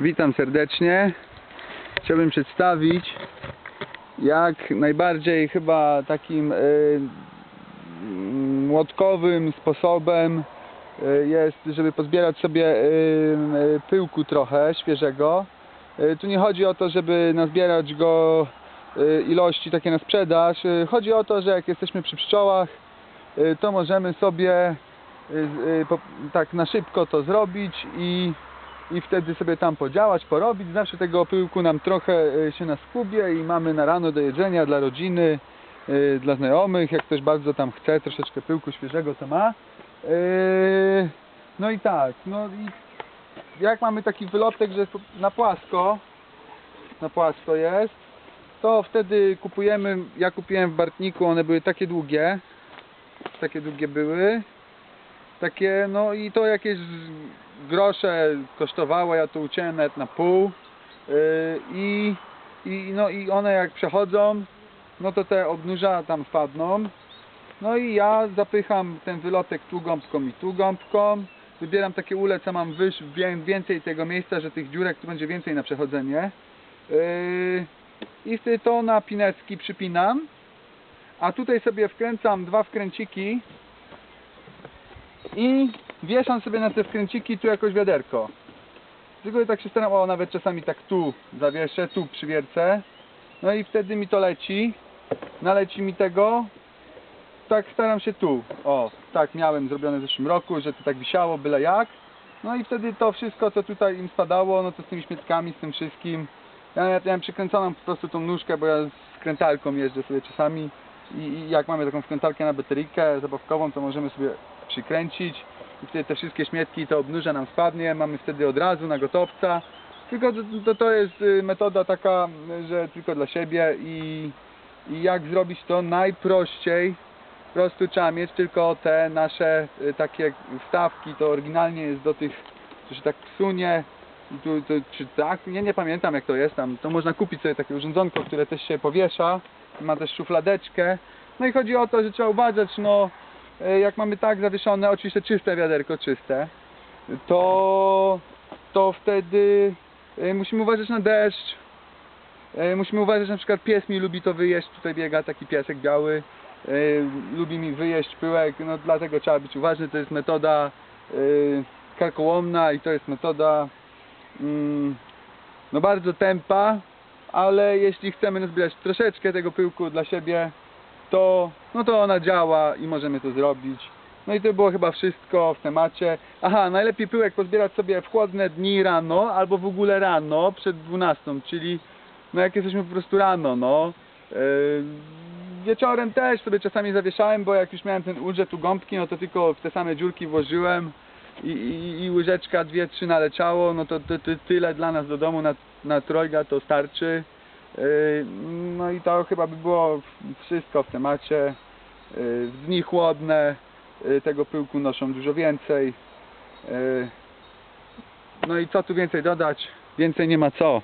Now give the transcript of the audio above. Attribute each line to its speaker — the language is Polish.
Speaker 1: Witam serdecznie. Chciałbym przedstawić jak najbardziej chyba takim y, młotkowym sposobem y, jest, żeby pozbierać sobie y, y, pyłku trochę świeżego. Y, Tu nie chodzi o to, żeby nazbierać go y, ilości takie na sprzedaż. Y, Chodzi o to, że jak jesteśmy przy pszczołach, y, to możemy sobie y, y, po- tak na szybko to zrobić i, i wtedy sobie tam podziałać, porobić. Zawsze tego pyłku nam trochę y, się naskubie i mamy na rano do jedzenia dla rodziny, y, dla znajomych. Jak ktoś bardzo tam chce, troszeczkę pyłku świeżego to ma. Y, No i tak, no i jak mamy taki wylotek, że na płasko, na płasko jest, to wtedy kupujemy, ja kupiłem w Bartniku, one były takie długie, takie długie były, takie, no i to jakieś grosze kosztowało, ja to uciąłem nawet na pół. Yy, i, i, no i one jak przechodzą, no to te obnóża tam wpadną, no i ja zapycham ten wylotek tu gąbką i tu gąbką, wybieram takie ule, co mam wyż, wię- więcej tego miejsca, że tych dziurek tu będzie więcej na przechodzenie. Yy, i wtedy to na pinecki przypinam, a tutaj sobie wkręcam dwa wkręciki i wieszam sobie na te wkręciki tu jakoś wiaderko. Tylko tak się staram, o nawet czasami tak tu zawieszę, tu przywiercę. No i wtedy mi to leci. Naleci mi tego. Tak staram się tu. O, tak miałem zrobione w zeszłym roku, że to tak wisiało byle jak. No i wtedy to wszystko co tutaj im spadało, no to z tymi śmietkami, z tym wszystkim. Ja, ja, mam przykręconą po prostu tą nóżkę, bo ja z krętalką jeżdżę sobie czasami. I, jak mamy taką wkrętarkę na bateryjkę zabawkową, to możemy sobie przykręcić i wtedy te wszystkie śmietki to obnóża nam spadnie, mamy wtedy od razu na gotowca. Tylko to, to, to jest y, metoda taka, że tylko dla siebie i, i jak zrobić to najprościej. Po prostu trzeba mieć tylko te nasze y, takie wstawki, to oryginalnie jest do tych, co się tak sunie. Tu, tu, czy tak? Nie, nie pamiętam jak to jest tam. To można kupić sobie takie urządzonko, które też się powiesza. Ma też szufladeczkę. No i chodzi o to, że trzeba uważać, no e, jak mamy tak zawieszone, oczywiście czyste wiaderko, czyste, to, to wtedy e, musimy uważać na deszcz. E, Musimy uważać, na przykład pies mi lubi to wyjeść, tutaj biega taki piesek biały, lubi mi wyjeść pyłek, no dlatego trzeba być uważny, to jest metoda karkołomna i to jest metoda mm, no bardzo tempa, ale jeśli chcemy nazbierać troszeczkę tego pyłku dla siebie, to, no to ona działa i możemy to zrobić. No i to było chyba wszystko w temacie. Aha, najlepiej pyłek pozbierać sobie w chłodne dni rano, albo w ogóle rano przed 12, czyli no jak jesteśmy po prostu rano, no. Yy, wieczorem też sobie czasami zawieszałem, bo jak już miałem ten udrze tu gąbki, no to tylko w te same dziurki włożyłem i, i, i łyżeczka, dwie, trzy naleciało, no to, to, to tyle dla nas do domu na, na trojga to starczy. Yy, No i to chyba by było wszystko w temacie. Yy, W dni chłodne yy, tego pyłku noszą dużo więcej. Yy, No i co tu więcej dodać? Więcej nie ma co.